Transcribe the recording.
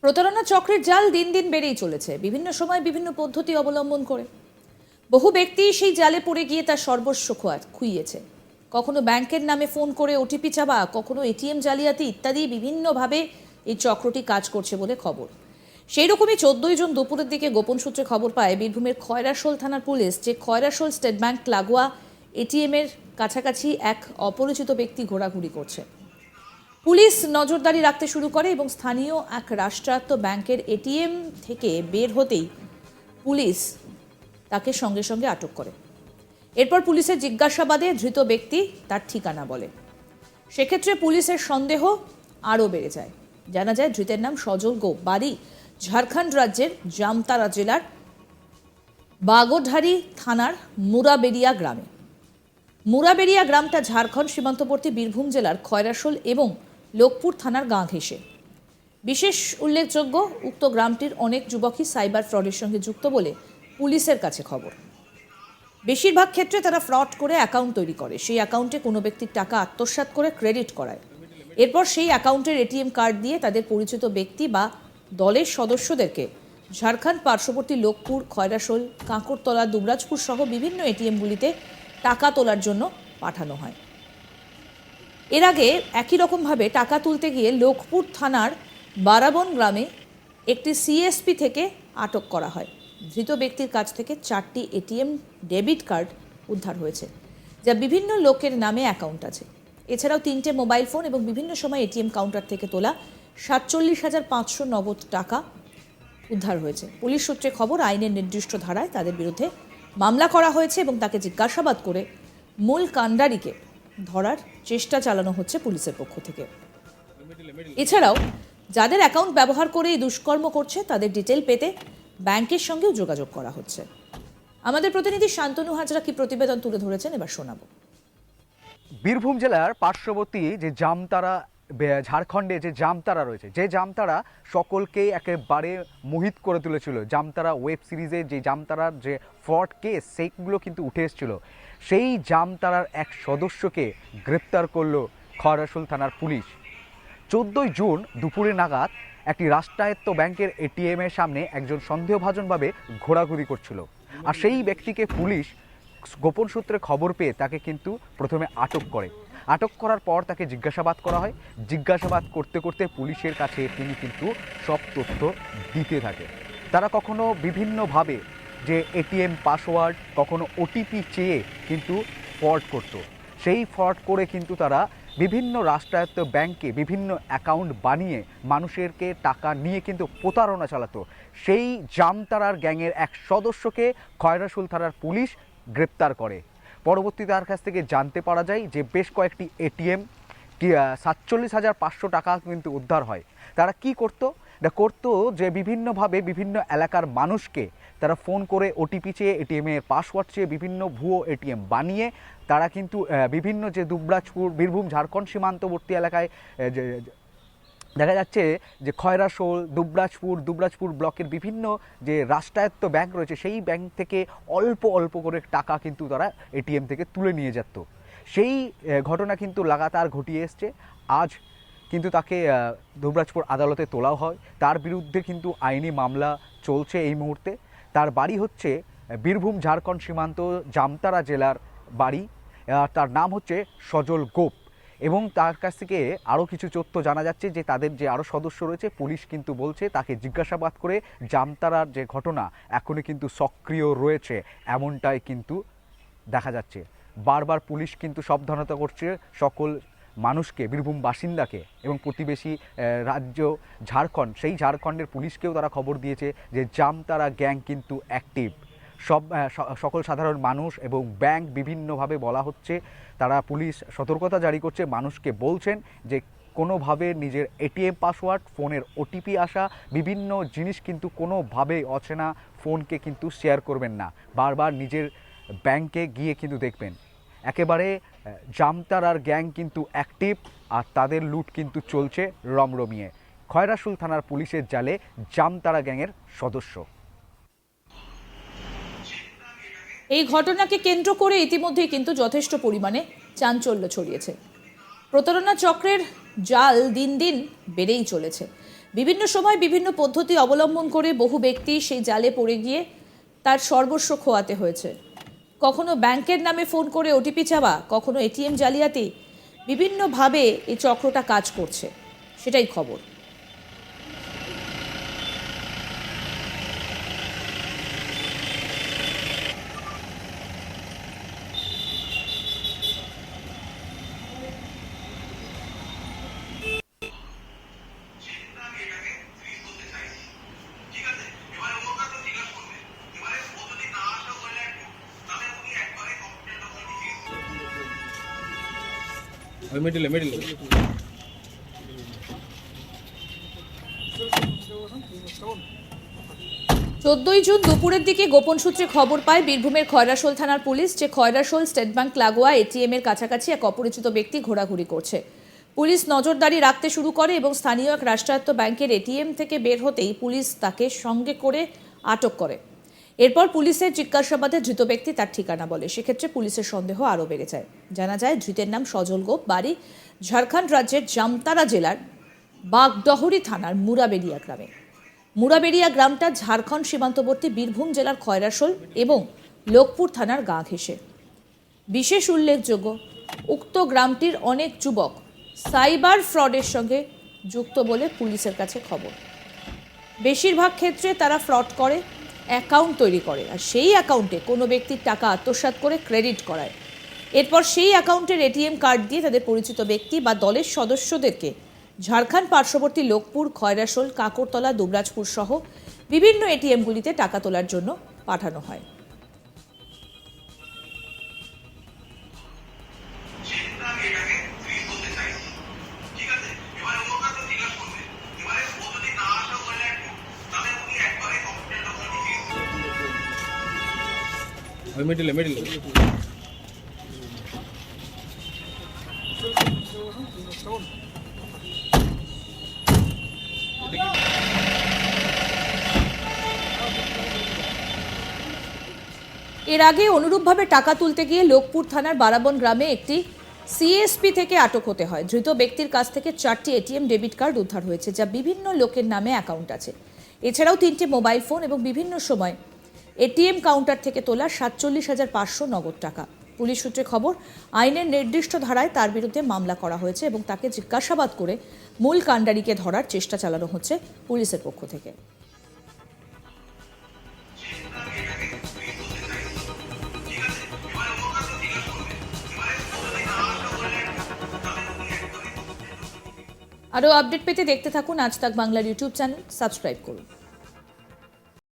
প্রতারণা চক্রের জাল দিন দিন বেড়েই চলেছে। বিভিন্ন সময় বিভিন্ন পদ্ধতি অবলম্বন করে। বহু ব্যক্তি সেই জালে পড়ে গিয়ে তার সর্বস্ব খোয়া- খুইয়েছে। কখনো ব্যাংকের নামে ফোন করে ওটিপি চাওয়া, কখনো এটিএম জালিয়াতি ইত্যাদি বিভিন্নভাবে এই চক্রটি কাজ করছে বলে খবর। সেই রকমই চোদ্দই জন দুপুরের দিকে গোপন সূত্রে খবর পায়, বীরভূমের খয়রাশোল থানার পুলিশ যে খয়রাশোল স্টেট ব্যাংক লাগোয়া এটিএমের কাছাকাছি এক অপরিচিত ব্যক্তি ঘোরাঘুরি করছে। পুলিশ নজরদারি রাখতে শুরু করে এবং স্থানীয় এক রাষ্ট্রায়ত্ত ব্যাংকের এটিএম থেকে বের হতেই পুলিশ তাকে সঙ্গে সঙ্গে আটক করে। এরপর পুলিশের জিজ্ঞাসাবাদে ধৃত ব্যক্তি তার ঠিকানা বলে। সেক্ষেত্রে পুলিশের সন্দেহ আরও বেড়ে যায়। জানা যায়, ধৃতের নাম সজল গো বাড়ি ঝাড়খণ্ড রাজ্যের জামতারা জেলার বাগোঢারি থানার মুরাবেরিয়া গ্রামে। মুরাবেরিয়া গ্রামটা ঝাড়খণ্ড সীমান্তবর্তী বীরভূম জেলার খয়রাশোল এবং লোকপুর থানার গাঁ ঘেঁষে। বিশেষ উল্লেখযোগ্য, উক্ত গ্রামটির অনেক যুবকই সাইবার ফ্রডের সঙ্গে যুক্ত বলে পুলিশের কাছে খবর। বেশিরভাগ ক্ষেত্রে তারা ফ্রড করে অ্যাকাউন্ট তৈরি করে। সেই অ্যাকাউন্টে কোনো ব্যক্তির টাকা আত্মসাৎ করে ক্রেডিট করায়। এরপর সেই অ্যাকাউন্টের এটিএম কার্ড দিয়ে তাদের পরিচিত ব্যক্তি বা দলের সদস্যদেরকে ঝাড়খণ্ড পার্শ্ববর্তী লোকপুর খয়রাশোল কাঁকড়তলা দুবরাজপুর সহ বিভিন্ন এটিএমগুলিতে টাকা তোলার জন্য পাঠানো হয়। এর আগে একই রকমভাবে টাকা তুলতে গিয়ে লোকপুর থানার বারাবন গ্রামে একটি সিএসপি থেকে আটক করা হয়। ধৃত ব্যক্তির কাছ থেকে চারটি এটিএম ডেবিট কার্ড উদ্ধার হয়েছে, যা বিভিন্ন লোকের নামে অ্যাকাউন্ট আছে। এছাড়াও তিনটে মোবাইল ফোন এবং বিভিন্ন সময় এটিএম কাউন্টার থেকে তোলা সাতচল্লিশ হাজার পাঁচশো নগদ টাকা উদ্ধার হয়েছে। পুলিশ সূত্রে খবর, আইনের নির্দিষ্ট ধারায় তাদের বিরুদ্ধে মামলা করা হয়েছে এবং তাকে জিজ্ঞাসাবাদ করে মূল কাণ্ডারিকে ধরার চেষ্টা চালানো হচ্ছে পুলিশের পক্ষ থেকে। এছাড়াও, যাদের অ্যাকাউন্ট ব্যবহার করে এই দুষ্কর্ম করছে, তাদের ডিটেল পেতে ব্যাংকের সঙ্গেও যোগাযোগ করা হচ্ছে। আমাদের প্রতিনিধি শান্তনু হাজরা কি প্রতিবেদন তুলে ধরেছেন? এবার শোনাব। বীরভূম জেলার পার্শ্ববর্তী যে জামতারা ঝাড়খণ্ডে যে জামতারা রয়েছে, যে জামতারা সকলকেই একেবারে মোহিত করে তুলেছিল। জামতারা ওয়েব সিরিজে যে জামতারার যে ফ্রড কেস, সেইগুলো কিন্তু উঠে এসেছিল। সেই জামতারার এক সদস্যকে গ্রেপ্তার করল খয়রাসুল থানার পুলিশ। চোদ্দোই জুন দুপুরে নাগাদ একটি রাষ্ট্রায়ত্ত ব্যাংকের এটিএম এর সামনে একজন সন্দেহভাজনভাবে ঘোরাঘুরি করছিল। আর সেই ব্যক্তিকে পুলিশ গোপন সূত্রে খবর পেয়ে তাকে কিন্তু প্রথমে আটক করে। আটক করার পর তাকে জিজ্ঞাসাবাদ করা হয়। জিজ্ঞাসাবাদ করতে করতে পুলিশের কাছে তিনি কিন্তু সব তথ্য দিতে থাকে। তারা কখনো বিভিন্নভাবে যে এটিএম পাসওয়ার্ড, কখনো ওটিপি চেয়ে কিন্তু ফ্রড করতো। সেই ফ্রড করে কিন্তু তারা বিভিন্ন রাষ্ট্রায়ত্ত ব্যাংকে বিভিন্ন অ্যাকাউন্ট বানিয়ে মানুষেরকে টাকা নিয়ে কিন্তু প্রতারণা চালাতো। সেই জামতারার গ্যাংয়ের এক সদস্যকে খয়রাসুল থানার পুলিশ গ্রেপ্তার করে। পরবর্তীতে তার কাছ থেকে জানতে পারা যায় যে বেশ কয়েকটি এটিএম সাতচল্লিশ হাজার পাঁচশো টাকা কিন্তু উদ্ধার হয়। তারা কি করতো? এটা করতো যে বিভিন্নভাবে বিভিন্ন এলাকার মানুষকে তারা ফোন করে ওটিপি চেয়ে এটিএমের পাসওয়ার্ড চেয়ে বিভিন্ন ভুয়ো এটিএম বানিয়ে তারা কিন্তু বিভিন্ন যে দুবরাজপুর, বীরভূম, ঝাড়খণ্ড সীমান্তবর্তী এলাকায় যে- দেখা যাচ্ছে যে খয়রাশোল দুবরাজপুর দুবরাজপুর ব্লকের বিভিন্ন যে রাষ্ট্রায়ত্ত ব্যাংক রয়েছে, সেই ব্যাংক থেকে অল্প অল্প করে টাকা কিন্তু তারা এটিএম থেকে তুলে নিয়ে যেত। সেই ঘটনা কিন্তু লাগাতার ঘটিয়ে এসছে। আজ কিন্তু তাকে দুবরাজপুর আদালতে তোলাও হয়। তার বিরুদ্ধে কিন্তু আইনি মামলা চলছে এই মুহূর্তে। তার বাড়ি হচ্ছে বীরভূম, ঝাড়খণ্ড সীমান্ত, জামতারা জেলার বাড়ি। তার নাম হচ্ছে সজল গোপ। এবং তার কাছ থেকে আরও কিছু তথ্য জানা যাচ্ছে যে তাদের যে আরও সদস্য রয়েছে, পুলিশ কিন্তু বলছে তাকে জিজ্ঞাসাবাদ করে জামতারার যে ঘটনা এখনও কিন্তু সক্রিয় রয়েছে, এমনটাই কিন্তু দেখা যাচ্ছে। বারবার পুলিশ কিন্তু সাবধানতা করছে সকল মানুষকে, বীরভূম বাসিন্দাকে এবং প্রতিবেশী রাজ্য ঝাড়খণ্ড। সেই ঝাড়খণ্ডের পুলিশকেও তারা খবর দিয়েছে যে জামতারা গ্যাং কিন্তু অ্যাক্টিভ। সব সকল সাধারণ মানুষ এবং ব্যাংক বিভিন্নভাবে বলা হচ্ছে, তারা পুলিশ সতর্কতা জারি করছে, মানুষকে বলছেন যে কোনোভাবে নিজের এটিএম পাসওয়ার্ড, ফোনের ওটিপি আসা, বিভিন্ন জিনিস কিন্তু কোনোভাবে অচেনা ফোনকে কিন্তু শেয়ার করবেন না। বারবার নিজের ব্যাংকে গিয়ে কিন্তু দেখবেন। একেবারে জামতারার গ্যাং কিন্তু অ্যাক্টিভ, আর তাদের লুট কিন্তু চলছে রমরমিয়ে। খয়রাসুল থানার পুলিশের জালে জামতারা গ্যাংয়ের সদস্য। এই ঘটনাকে কেন্দ্র করে ইতিমধ্যেই কিন্তু যথেষ্ট পরিমাণে চাঞ্চল্য ছড়িয়েছে। প্রতারণা চক্রের জাল দিন দিন বেড়েই চলেছে। বিভিন্ন সময় বিভিন্ন পদ্ধতি অবলম্বন করে বহু ব্যক্তি সেই জালে পড়ে গিয়ে তার সর্বস্ব খোয়াতে হয়েছে। কখনো ব্যাংকের নামে ফোন করে ওটিপি চাওয়া, কখনো এটিএম জালিয়াতি, বিভিন্নভাবে এই চক্রটা কাজ করছে। সেটাই খবর। ওই মিডিলে মিডিলে চোদ্দই জুন দুপুরের দিকে গোপন সূত্রে খবর পায়, বীরভূমের খয়রাশোল থানার পুলিশ যে খয়রাশোল স্টেট ব্যাংক লাগোয়া এটিএম এর কাছাকাছি এক অপরিচিত ব্যক্তি ঘোরাঘুরি করছে। পুলিশ নজরদারি রাখতে শুরু করে এবং স্থানীয় এক রাষ্ট্রায়ত্ত ব্যাংকের এটিএম থেকে বের হতেই পুলিশ তাকে সঙ্গে করে আটক করে। এরপর পুলিশের জিজ্ঞাসাবাদে ধৃত ব্যক্তি তার ঠিকানা বলে। সেক্ষেত্রে পুলিশের সন্দেহ আরও বেড়ে যায়। জানা যায়, ধৃতের নাম সজল গোপ, বাড়ি ঝাড়খণ্ড রাজ্যের জামতারা জেলার বাগডহরি থানার মুরাবেড়িয়া গ্রামে। মুরাবেড়িয়া গ্রামটা ঝাড়খণ্ড সীমান্তবর্তী বীরভূম জেলার খয়রাসোল এবং লোকপুর থানার গা ঘেঁষে। বিশেষ উল্লেখযোগ্য, উক্ত গ্রামটির অনেক যুবক সাইবার ফ্রডের সঙ্গে যুক্ত বলে পুলিশের কাছে খবর। বেশিরভাগ ক্ষেত্রে তারা ফ্রড করে অ্যাকাউন্ট তৈরি করে আর সেই অ্যাকাউন্টে কোনো ব্যক্তির টাকা আত্মসাৎ করে ক্রেডিট করায়। এরপর সেই অ্যাকাউন্টের এটিএম কার্ড দিয়ে তাদের পরিচিত ব্যক্তি বা দলের সদস্যদেরকে ঝাড়খণ্ড পার্শ্ববর্তী লোকপুর, খয়রাসোল, কাকরতলা, দুবরাজপুর সহ বিভিন্ন এটিএমগুলিতে টাকা তোলার জন্য পাঠানো হয়। ওই মিডিলে মিডিলে এর আগে অনুরূপভাবে টাকা তুলতে গিয়ে লোকপুর থানার বারাবন গ্রামে একটি সিএসপি থেকে আটক হতে হয়। ধৃত ব্যক্তির কাছ থেকে চারটি এটিএম ডেবিট কার্ড উদ্ধার হয়েছে, যা বিভিন্ন লোকের নামে অ্যাকাউন্ট আছে। এছাড়াও তিনটি মোবাইল ফোন এবং বিভিন্ন সময় এটিএম কাউন্টার থেকে তোলা সাতচল্লিশ হাজার পাঁচশো নগদ টাকা। পুলিশ সূত্রে খবর, আইনের নির্দিষ্ট ধারায় তার বিরুদ্ধে মামলা করা হয়েছে এবং তাকে জিজ্ঞাসাবাদ করে মূল কাণ্ডারিকে ধরার চেষ্টা চালানো হচ্ছে পুলিশের পক্ষ থেকে। আরও আপডেট পেতে দেখতে থাকুন আজ তাক বাংলার ইউটিউব চ্যানেল, সাবস্ক্রাইব করুন।